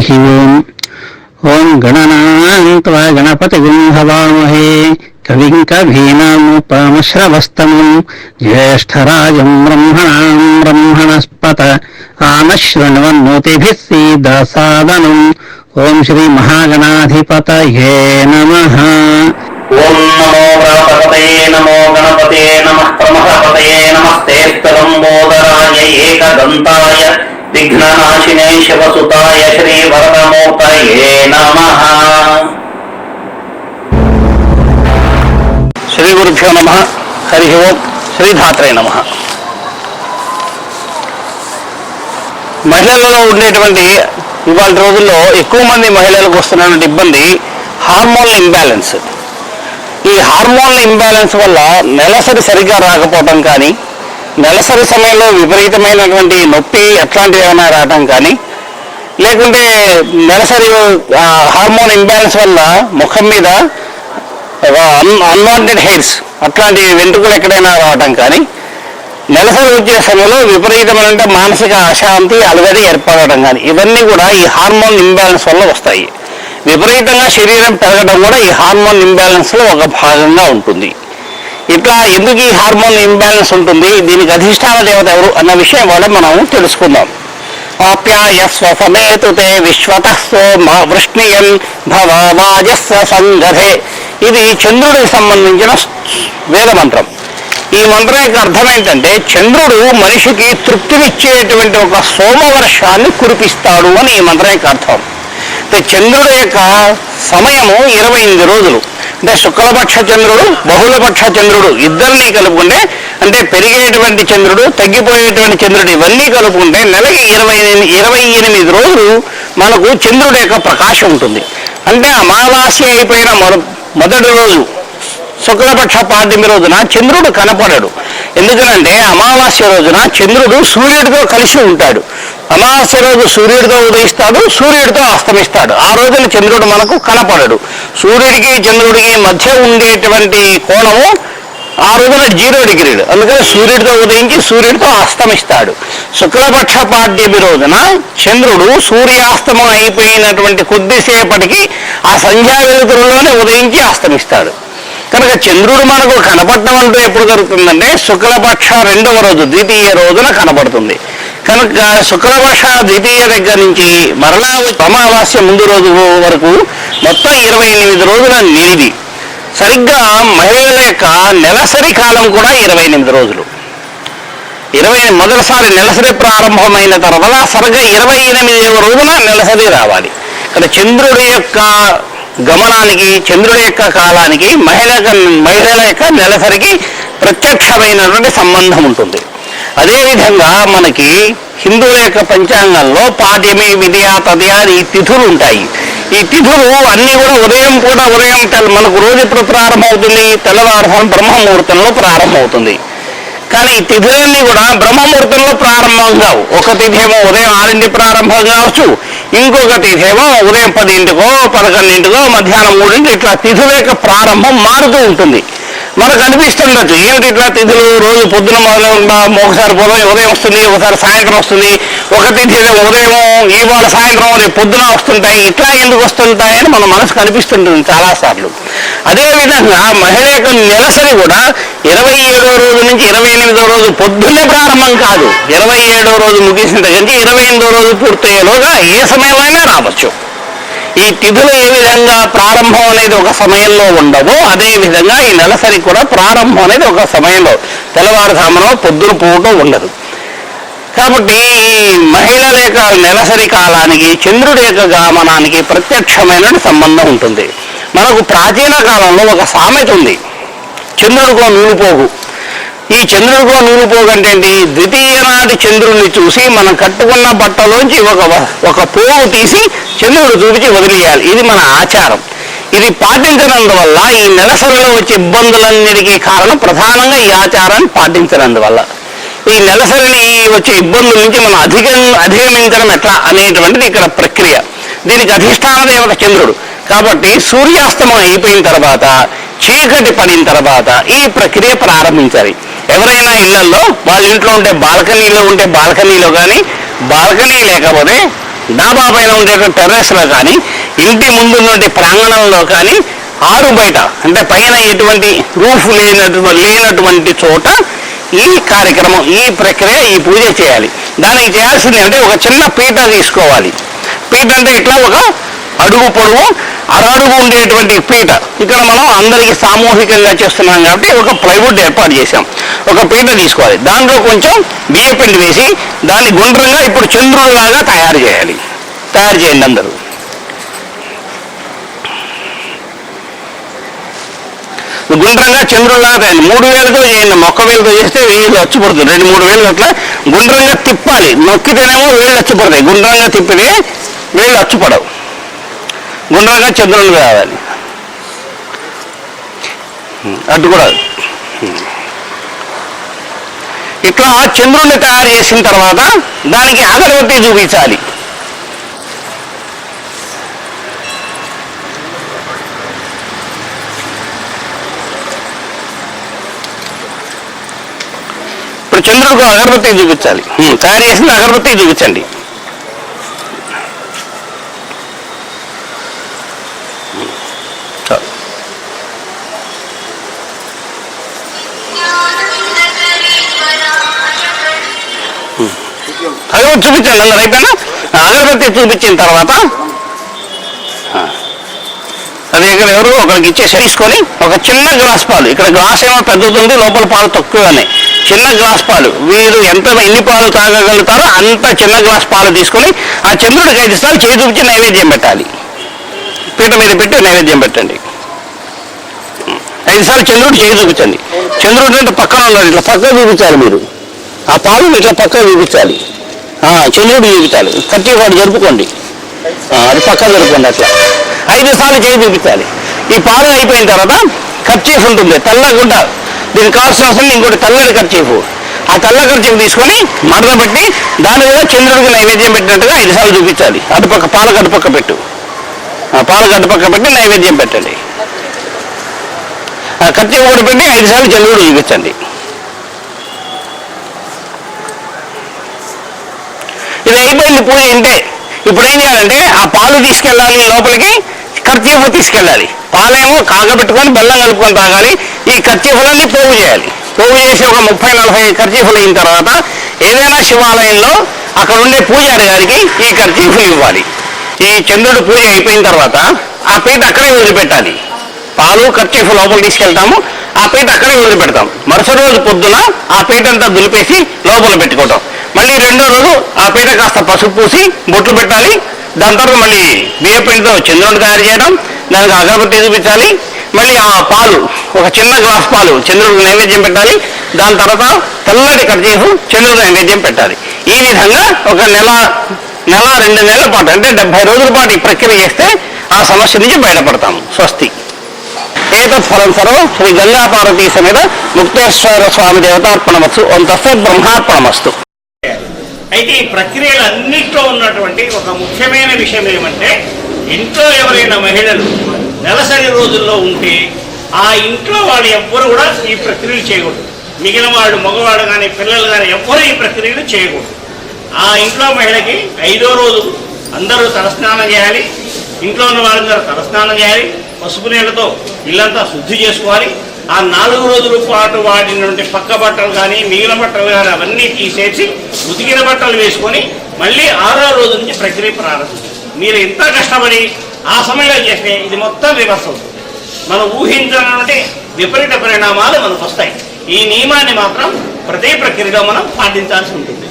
ఓం ఓం గణనాన్త్వా గణపతిగుం హవామహే కవిం కవీనాముపమశ్రవస్తమం జ్యేష్ఠరాజం బ్రహ్మణాం బ్రహ్మణస్పత ఆనశృణ్వన్నోతిభిः సీదసాదనం ఓం శ్రీ మహాగణాధిపతయే నమః ఓం నమో గణపతయే నమో గణపతే నమ ప్రమహపతయే నమస్తేస్తలంబోదరాయ ఏకదంతాయ విఘ్ననాశినే శివసుతాయ శ్రీ వరదమూర్తయే నమ శ్రీ గురుభ్యో నమ హరి ఓం శ్రీధాత్రే నమ మహిళలలో ఉండేటువంటి ఇవాళ రోజుల్లో ఎక్కువ మంది మహిళలకు వస్తున్నటువంటి ఇబ్బంది హార్మోన్ ఇంబ్యాలెన్స్. ఈ హార్మోన్ల ఇంబ్యాలెన్స్ వల్ల నెలసరి సరిగ్గా రాకపోవటం కానీ నెలసరి సమయంలో విపరీతమైనటువంటి నొప్పి అట్లాంటివి ఏమైనా రావటం కానీ లేకుంటే నెలసరి హార్మోన్ ఇంబ్యాలెన్స్ వల్ల ముఖం మీద అన్వాంటెడ్ హెయిర్స్ అట్లాంటి వెంట్రుకలు ఎక్కడైనా రావటం కానీ నెలసరి వచ్చే సమయంలో విపరీతమైన మానసిక అశాంతి అలగడి ఏర్పడటం కానీ ఇవన్నీ కూడా ఈ హార్మోన్ ఇంబ్యాలెన్స్ వల్ల వస్తాయి. విపరీతంగా శరీరం పెరగడం కూడా ఈ హార్మోన్ ఇంబ్యాలెన్స్లో ఒక భాగంగా ఉంటుంది. ఇట్లా ఎందుకు ఈ హార్మోన్ ఇంబ్యాలెన్స్ ఉంటుంది? దీనికి అధిష్టాన దేవత ఎవరు అన్న విషయం కూడా మనం తెలుసుకుందాం. ఆప్యాయస్వ సమేతు తే విశ్వత సోమ వృష్ణియన్ భవ వాజస్వ సంగధే. ఇది చంద్రుడికి సంబంధించిన వేద మంత్రం ఈ మంత్రం యొక్క అర్థం ఏంటంటే చంద్రుడు మనిషికి తృప్తినిచ్చేటువంటి ఒక సోమవర్షాన్ని కురిపిస్తాడు అని ఈ మంత్రం యొక్క అర్థం. చంద్రుడు యొక్క సమయము ఇరవై ఎనిమిది రోజులు. అంటే శుక్లపక్ష చంద్రుడు బహుళపక్ష చంద్రుడు ఇద్దరిని కలుపుకుంటే అంటే పెరిగేటువంటి చంద్రుడు తగ్గిపోయేటువంటి చంద్రుడు ఇవన్నీ కలుపుకుంటే నెలకి ఇరవై ఇరవై ఎనిమిది రోజులు మనకు చంద్రుడు యొక్క ప్రకాశం ఉంటుంది. అంటే అమావాస్య అయిపోయిన మొద మొదటి రోజు శుక్లపక్ష పాడ్యమి రోజున చంద్రుడు కనపడడు. ఎందుకనంటే అమావాస్య రోజున చంద్రుడు సూర్యుడితో కలిసి ఉంటాడు. అమావాస్య రోజు సూర్యుడితో ఉదయిస్తాడు సూర్యుడితో అస్తమిస్తాడు. ఆ రోజున చంద్రుడు మనకు కనపడడు. సూర్యుడికి చంద్రుడికి మధ్య ఉండేటువంటి కోణము ఆ రోజున జీరో డిగ్రీలు. అందుకని సూర్యుడితో ఉదయించి సూర్యుడితో అస్తమిస్తాడు. శుక్లపక్ష పాడ్యమి రోజున చంద్రుడు సూర్యాస్తమం అయిపోయినటువంటి కొద్దిసేపటికి ఆ సంధ్యా వెలుతురులోనే ఉదయించి అస్తమిస్తాడు. కనుక చంద్రుడు మనకు కనపడటం అంటూ ఎప్పుడు జరుగుతుందంటే శుక్లపక్ష రెండవ రోజు ద్వితీయ రోజున కనపడుతుంది. కనుక శుక్రవర్ష ద్వితీయ దగ్గర నుంచి మరలా అమావాస్య ముందు రోజు వరకు మొత్తం ఇరవై ఎనిమిది రోజుల నిలిది సరిగ్గా మహిళల యొక్క నెలసరి కాలం కూడా ఇరవై ఎనిమిది రోజులు. ఇరవై మొదటిసారి నెలసరి ప్రారంభమైన తర్వాత సరిగ్గా ఇరవై ఎనిమిదవ రోజున నెలసరి రావాలి. ఇక్కడ చంద్రుడి యొక్క గమనానికి చంద్రుడి యొక్క కాలానికి మహిళ మహిళల యొక్క నెలసరికి ప్రత్యక్షమైనటువంటి సంబంధం ఉంటుంది. అదేవిధంగా మనకి హిందువుల యొక్క పంచాంగంలో పాడ్యమి విద్య తదయ అని తిథులు ఉంటాయి. ఈ తిథులు అన్నీ కూడా ఉదయం పూట ఉదయం తెల్ల- మనకు రోజు ఎప్పుడు ప్రారంభమవుతుంది? తెల్లవారుజాము బ్రహ్మముహూర్తంలో ప్రారంభమవుతుంది. కానీ ఈ తిథులన్నీ కూడా బ్రహ్మముహూర్తంలో ప్రారంభం కావు. ఒక తిథి ఏమో ఉదయం ఆరింటి ప్రారంభం కావచ్చు. ఇంకొక తిథి ఏమో ఉదయం పదింటికో పదకొండింటికో మధ్యాహ్నం మూడింటి ఇట్లా తిథుల యొక్క ప్రారంభం మారుతూ ఉంటుంది. మనకు అనిపిస్తుండొచ్చు ఏమిటి ఇట్లా తిథులు రోజు పొద్దున మొదలు ఒకసారి ఉదయం ఉదయం వస్తుంది ఒకసారి సాయంత్రం వస్తుంది ఒక తిథి ఏమో ఉదయం ఇవాళ సాయంత్రం రేపు పొద్దున వస్తుంటాయి ఇట్లా ఎందుకు వస్తుంటాయని మన మనసుకు అనిపిస్తుంటుంది చాలాసార్లు. అదేవిధంగా మహిళ యొక్క నెలసరి కూడా ఇరవై ఏడో రోజు నుంచి ఇరవై ఎనిమిదో రోజు పొద్దున్నే ప్రారంభం కాదు. ఇరవై ఏడో రోజు ముగిసిన దగ్గర నుంచి ఇరవై ఎనిమిదో రోజు పూర్తయ్యేలోగా ఏ సమయంలో రావచ్చు. ఈ తిథులు ఏ విధంగా ప్రారంభం అనేది ఒక సమయంలో ఉండవో అదే విధంగా ఈ నెలసరి కూడా ప్రారంభం అనేది ఒక సమయంలో. తెల్లవారుజామున పొద్దున పూట ఉండదు. కాబట్టి ఈ మహిళల యొక్క నెలసరి కాలానికి చంద్రుడి యొక్క గామనానికి ప్రత్యక్షమైన సంబంధం ఉంటుంది. మనకు ప్రాచీన కాలంలో ఒక సామెత ఉంది. చంద్రుడికో నూనెపోగు ఈ చంద్రుడికో నూనెపోగు అంటే ద్వితీయ నాటి చంద్రుడిని చూసి మనం కట్టుకున్న బట్టలోంచి ఒక ఒక పోగు తీసి చంద్రుడు చూపించి వదిలేయాలి. ఇది మన ఆచారం. ఇది పాటించినందువల్ల ఈ నెలసరిలో వచ్చే ఇబ్బందులన్నిటికీ కారణం ప్రధానంగా ఈ ఆచారాన్ని పాటించినందువల్ల. ఈ నెలసరిని వచ్చే ఇబ్బందుల నుంచి మనం అధిగ అధిగమించడం ఎట్లా అనేటువంటిది ఇక్కడ ప్రక్రియ. దీనికి అధిష్టాన దేవత చంద్రుడు. కాబట్టి సూర్యాస్తమం అయిపోయిన తర్వాత చీకటి పడిన తర్వాత ఈ ప్రక్రియ ప్రారంభించాలి. ఎవరైనా ఇళ్ళలో వాళ్ళ ఇంట్లో ఉంటే బాల్కనీలో ఉంటే బాల్కనీలో కానీ బాల్కనీ లేకపోతే డాబా పైన ఉండే టెర్రస్లో కానీ ఇంటి ముందు ఉన్నటువంటి ప్రాంగణంలో కానీ ఆరు బయట అంటే పైన ఎటువంటి రూఫ్ లేనటువంటి లేనటువంటి చోట ఈ కార్యక్రమం ఈ ప్రక్రియ ఈ పూజ చేయాలి. దానికి చేయాల్సింది అంటే ఒక చిన్న పీట తీసుకోవాలి. పీట అంటే ఇట్లా ఒక అడుగు పొడవు అరడుగు ఉండేటువంటి పీట. ఇక్కడ మనం అందరికీ సామూహికంగా చేస్తున్నాం కాబట్టి ఒక ప్లైవుడ్ ఏర్పాటు చేసాం ఒక పీట తీసుకోవాలి. దాంట్లో కొంచెం బియ్య పిండి వేసి దాన్ని గుండ్రంగా ఇప్పుడు చంద్రుడిలాగా తయారు చేయాలి. తయారు చేయండి అందరూ. గుండ్రంగా చంద్రుడిలాగా తయారు. మూడు వేలతో చేయండి. మొక్క వేలతో చేస్తే వేలు అచ్చుపడుతుంది. రెండు మూడు వేలు అట్లా గుండ్రంగా తిప్పాలి. నొక్కితేనేమో వేళ్ళు వచ్చిపడతాయి గుండ్రంగా తిప్పితే వేళ్ళు వచ్చిపడవు గుండ్రంగా చంద్రులు కావాలి. అటు కూడా. ఇట్లా చంద్రుణ్ణి తయారు చేసిన తర్వాత దానికి అగరబత్తి చూపించాలి. ఇప్పుడు చంద్రుడికి అగరబత్తి చూపించాలి. తయారు చేసిన అగరబత్తి చూపించండి. అగరబత్తి చూపించండి అందరు అయిపోయినా? అగరబత్తి చూపించిన తర్వాత అది ఇక్కడ ఎవరు? ఒకరికి ఇచ్చేసి తీసుకొని ఒక చిన్న గ్లాస్ పాలు. ఇక్కడ గ్లాస్ ఏమో పెద్దది లోపల పాలు తక్కువనే. చిన్న గ్లాస్ పాలు. వీరు ఎంత ఎన్ని పాలు తాగగలుగుతారో అంత చిన్న గ్లాస్ పాలు తీసుకొని ఆ చంద్రుడికి ఐదు సార్లు చేయి చూపించి నైవేద్యం పెట్టాలి. పీట మీద పెట్టి నైవేద్యం పెట్టండి. ఐదు సార్లు చంద్రుడు చేయి చూపించండి. చంద్రుడు అంటే పక్కన ఉన్నాడు ఇట్లా పక్కన చూపించాలి మీరు. ఆ పాలు ఇట్లా పక్కన చూపించాలి. చంద్రుడు చూపించాలి. ప్రతి వాడు జరుపుకోండి. అది పక్క జరుపుకోండి అట్లా. ఐదు సార్లు చేయి చూపించాలి. ఈ పాలు అయిపోయిన తర్వాత ఖర్చీఫ్ ఉంటుంది. తెల్లగుంట దీనికి కావాల్సిన అవసరం లేదు, ఇంకోటి కట్ చేపు ఆ తెల్ల ఖర్చీఫ్ తీసుకొని మడత పెట్టి దాని మీద చంద్రుడికి నైవేద్యం పెట్టినట్టుగా ఐదు సార్లు చూపించాలి. అటుపక్క పాలకు అటుపక్క పెట్టు. ఆ పాలకు అటుపక్క పెట్టి నైవేద్యం పెట్టండి. ఆ ఖర్చీఫ్ కూడా పెట్టి ఐదు సార్లు చంద్రుడు చూపించండి. ఇది అయిపోయింది పూజ ఇప్పుడు ఏం చేయాలంటే ఆ పాలు తీసుకెళ్ళాలి లోపలికి ఖర్చీఫ్ తీసుకెళ్ళాలి. పాలేమో కాగబెట్టుకొని బెల్లం కలుపుకొని తాగాలి ఈ కర్చీఫులన్నీ పోగు చేయాలి. పోగు చేసి ఒక ముప్పై నలభై ఖర్చీఫులు అయిన తర్వాత ఏదైనా శివాలయంలో అక్కడ ఉండే పూజారి గారికి ఈ కర్చీఫులు ఇవ్వాలి. ఈ చంద్రుడు పూజ అయిపోయిన తర్వాత ఆ పీట అక్కడే వదిలిపెట్టాలి. పాలు ఖర్చీఫ్ లోపల తీసుకెళ్తాము ఆ పీట అక్కడే వదిలిపెడతాం. మరుసటి రోజు పొద్దున ఆ పీట అంతా దులిపేసి లోపల పెట్టుకోవటం మళ్ళీ రెండో రోజు ఆ పీట కాస్త పసుపు పూసి బొట్లు పెట్టాలి. దాని తర్వాత మళ్ళీ బియ్య పిండితో చంద్రుడిని తయారు చేయడం దానికి అగరబత్తి చూపించాలి. మళ్ళీ ఆ పాలు ఒక చిన్న గ్లాస్ పాలు చంద్రుడికి నైవేద్యం పెట్టాలి. దాని తర్వాత తెల్లటి కర్జీఫ్ చంద్రుడికి నైవేద్యం పెట్టాలి. ఈ విధంగా ఒక నెల నెల రెండు నెలల పాటు అంటే డెబ్బై రోజుల పాటు ఈ ప్రక్రియ చేస్తే ఆ సమస్య నుంచి బయటపడతాము స్వస్తి. ఏతత్ ఫలం సర్వం శ్రీ గంగా పార్వతీ సమేత ముక్తేశ్వర స్వామి దేవతార్పణమస్తు ఓం తస్సత్ బ్రహ్మార్పణమస్తు. అయితే ఈ ప్రక్రియలన్నింటిలో ఉన్నటువంటి ఒక ముఖ్యమైన విషయం ఏమంటే ఇంట్లో ఎవరైనా మహిళలు నెలసరి రోజుల్లో ఉంటే ఆ ఇంట్లో వాళ్ళు ఎవ్వరు కూడా ఈ ప్రక్రియలు చేయకూడదు. మిగిలిన వాళ్ళు మగవాడు కానీ పిల్లలు కానీ ఎవ్వరు ఈ ప్రక్రియలు చేయకూడదు. ఆ ఇంట్లో మహిళకి ఐదో రోజు అందరూ తలస్నానం చేయాలి. ఇంట్లో ఉన్న వాళ్ళందరూ తలస్నానం చేయాలి. పసుపు నీళ్ళతో ఇల్లంతా శుద్ధి చేసుకోవాలి. ఆ నాలుగు రోజుల పాటు వాడినటువంటి పక్క బట్టలు కానీ మిగిలిన బట్టలు కానీ అవన్నీ తీసేసి ఉతికిన బట్టలు వేసుకొని మళ్ళీ ఆరో రోజు నుంచి ప్రక్రియ ప్రారంభించారు మీరు ఎంత కష్టపడి ఆ సమయంలో చేస్తే ఇది మొత్తం రివర్స్ అవుతుంది. మనం ఊహించాలంటే విపరీత పరిణామాలు మనకు వస్తాయి. ఈ నియమాన్ని మాత్రం ప్రతి ప్రక్రియలో మనం పాటించాల్సి ఉంటుంది.